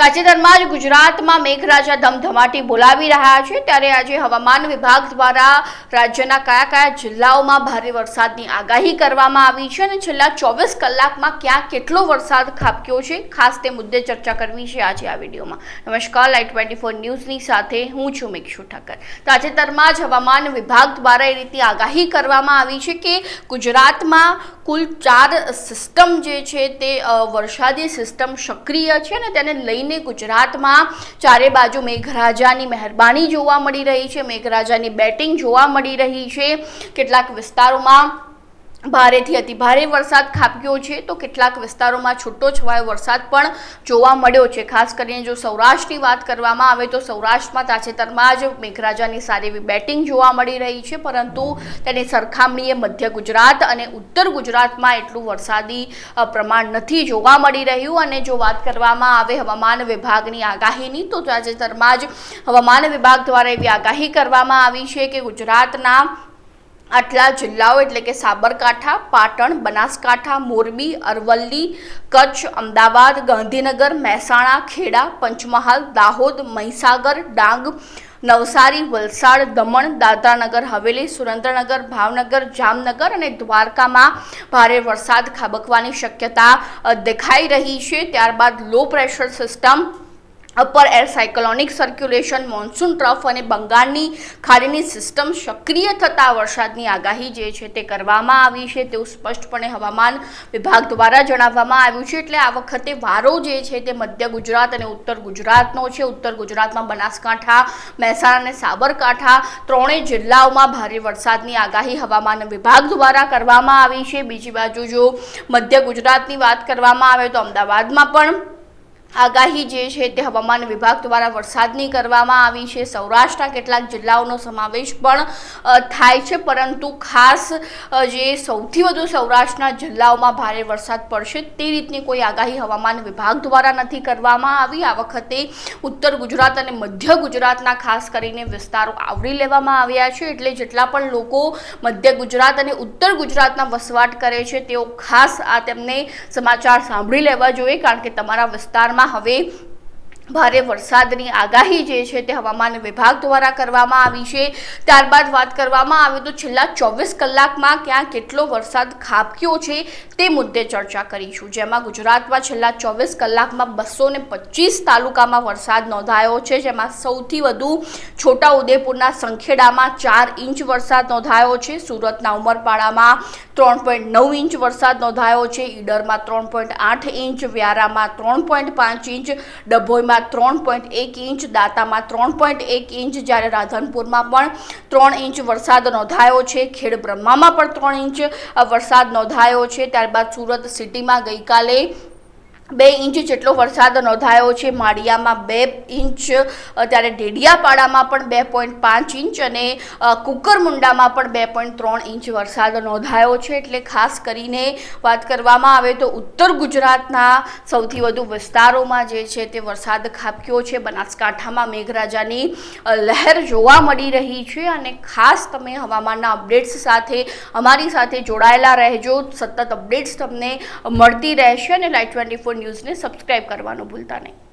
તાજેતરમાં જ ગુજરાતમાં મેઘરાજા ધમધમાટી બોલાવી રહ્યા છે. ત્યારે આજે હવામાન વિભાગ દ્વારા રાજ્યના કયા કયા જિલ્લાઓમાં ભારે વરસાદની આગાહી કરવામાં આવી છે અને છેલ્લા ચોવીસ કલાકમાં ક્યાં કેટલો વરસાદ ખાબક્યો છે? ખાસ તે મુદ્દે ચર્ચા કરવી છે આજે આ વિડીયોમાં. નમસ્કાર, લાઈટ ટ્વેન્ટી ફોર ન્યૂઝની સાથે હું છું મિક્ષુ ઠક્કર તાજેતરમાં જ હવામાન વિભાગ દ્વારા એ રીતની આગાહી કરવામાં આવી છે કે ગુજરાતમાં કુલ ચાર સિસ્ટમ જે છે તે વરસાદી સિસ્ટમ સક્રિય છે અને તેને લઈને ગુજરાતમાં ચારે બાજુ મેઘરાજાની મહેરબાની જોવા મળી રહી છે. મેઘરાજાની બેટિંગ જોવા મળી રહી છે. કેટલાક વિસ્તારોમાં ભારેથી અતિ ભારે વરસાદ ખાબક્યો છે. તો કેટલાક વિસ્તારોમાં છૂટો છવાયો વરસાદ પણ જોવા મળ્યો છે. ખાસ કરીને જો સૌરાષ્ટ્રની વાત કરવામાં આવે તો સૌરાષ્ટ્રમાં તાજેતરમાં જ મેઘરાજાની સારી એવી બેટિંગ જોવા મળી રહી છે. પરંતુ તેની સરખામણીએ મધ્ય ગુજરાત અને ઉત્તર ગુજરાતમાં એટલું વરસાદી પ્રમાણ નથી જોવા મળી રહ્યું. અને જો વાત કરવામાં આવે હવામાન વિભાગની આગાહીની, તો તાજેતરમાં જ હવામાન વિભાગ દ્વારા એવી આગાહી કરવામાં આવી છે કે ગુજરાતના આટલા જિલ્લાઓ એટલે કે સાબરકાંઠા, પાટણ, બનાસકાંઠા, મોરબી, અરવલ્લી, કચ્છ, અમદાવાદ, ગાંધીનગર, મહેસાણા, ખેડા, પંચમહાલ, દાહોદ, મહીસાગર, ડાંગ, નવસારી, વલસાડ, દમણ, દાદરાનગર, હવેલી, સુરેન્દ્રનગર, ભાવનગર, જામનગર અને દ્વારકામાં ભારે વરસાદ ખાબકવાની શક્યતા દેખાઈ રહી છે. ત્યારબાદ low pressure system upper air cyclonic circulation monsoon trough અને બંગાળની ખાડીની સિસ્ટમ સક્રિય થતા વરસાદની આગાહી જે છે તે કરવામાં આવી છે તેવું સ્પષ્ટપણે હવામાન વિભાગ દ્વારા જણાવવામાં આવ્યું છે. એટલે આ વખતે વારો જે છે તે મધ્ય ગુજરાત અને ઉત્તર ગુજરાતનો છે. ઉત્તર ગુજરાતમાં બનાસકાંઠા, મહેસાણા અને સાબરકાંઠા ત્રણેય જિલ્લાઓમાં ભારે વરસાદની આગાહી હવામાન વિભાગ દ્વારા કરવામાં આવી છે. બીજી બાજુ જો મધ્ય ગુજરાતની વાત કરવામાં આવે તો અમદાવાદમાં પણ આગાહી જે છે તે હવામાન વિભાગ દ્વારા વરસાદની કરવામાં આવી છે. સૌરાષ્ટ્રના કેટલાક જિલ્લાઓનો સમાવેશ પણ થાય છે. પરંતુ ખાસ જે સૌથી વધુ સૌરાષ્ટ્રના જિલ્લાઓમાં ભારે વરસાદ પડશે તે રીતની કોઈ આગાહી હવામાન વિભાગ દ્વારા નથી કરવામાં આવી. આ વખતે ઉત્તર ગુજરાત અને મધ્ય ગુજરાતના ખાસ કરીને વિસ્તારો આવરી લેવામાં આવ્યા છે. એટલે જેટલા પણ લોકો મધ્ય ગુજરાત અને ઉત્તર ગુજરાતના વસવાટ કરે છે, તેઓ ખાસ આ તેમને સમાચાર સાંભળી લેવા જોઈએ, કારણ કે તમારા વિસ્તારમાં હવે ભારે વરસાદની આગાહી જે છે તે હવામાન વિભાગ દ્વારા કરવામાં આવી છે. ત્યારબાદ વાત કરવામાં આવે તો છેલ્લા ચોવીસ કલાકમાં ક્યાં કેટલો વરસાદ ખાબક્યો છે તે મુદ્દે ચર્ચા કરીશું. જેમાં ગુજરાતમાં છેલ્લા ચોવીસ કલાકમાં બસો ને તાલુકામાં વરસાદ નોંધાયો છે. જેમાં સૌથી વધુ છોટા ઉદેપુરના સંખેડામાં ચાર ઇંચ વરસાદ નોંધાયો છે. સુરતના ઉમરપાડામાં ત્રણ પોઈન્ટ નવ ઇંચ વરસાદ નોંધાયો છે. ઈડરમાં ત્રણ પોઈન્ટ આઠ ઇંચ, વ્યારામાં ત્રણ પોઈન્ટ પાંચ ઇંચ, ડભોઈમાં ત્રણ પોઈન્ટ એક ઇંચ, દાંતામાં ત્રણ પોઈન્ટ એક ઇંચ જ્યારે રાધનપુરમાં પણ ત્રણ ઇંચ વરસાદ નોંધાયો છે. ખેડ બ્રહ્મામાં પણ ત્રણ ઇંચ વરસાદ નોંધાયો છે. ત્યારબાદ સુરત સિટીમાં ગઈકાલે બે ઇંચ જેટલો વરસાદ નોંધાયો છે. માળિયામાં બે ઇંચ અત્યારે ત્યારે ડેડિયાપાડામાં પણ બે પોઈન્ટ પાંચ ઇંચ અને કુકરમુંડામાં પણ બે પોઈન્ટ ત્રણ ઇંચ વરસાદ નોંધાયો છે. એટલે ખાસ કરીને વાત કરવામાં આવે તો ઉત્તર ગુજરાતના સૌથી વધુ વિસ્તારોમાં જે છે તે વરસાદ ખાબક્યો છે. બનાસકાંઠામાં મેઘરાજાની લહેર જોવા મળી રહી છે અને ખાસ તમે હવામાનના અપડેટ્સ સાથે, અમારી સાથે જોડાયેલા રહેજો. સતત અપડેટ્સ તમને મળતી રહેશે અને લાઈટ ટ્વેન્ટી ફોર ન્યૂઝને સબસ્ક્રાઇબ કરવાનું ભૂલતા નહીં.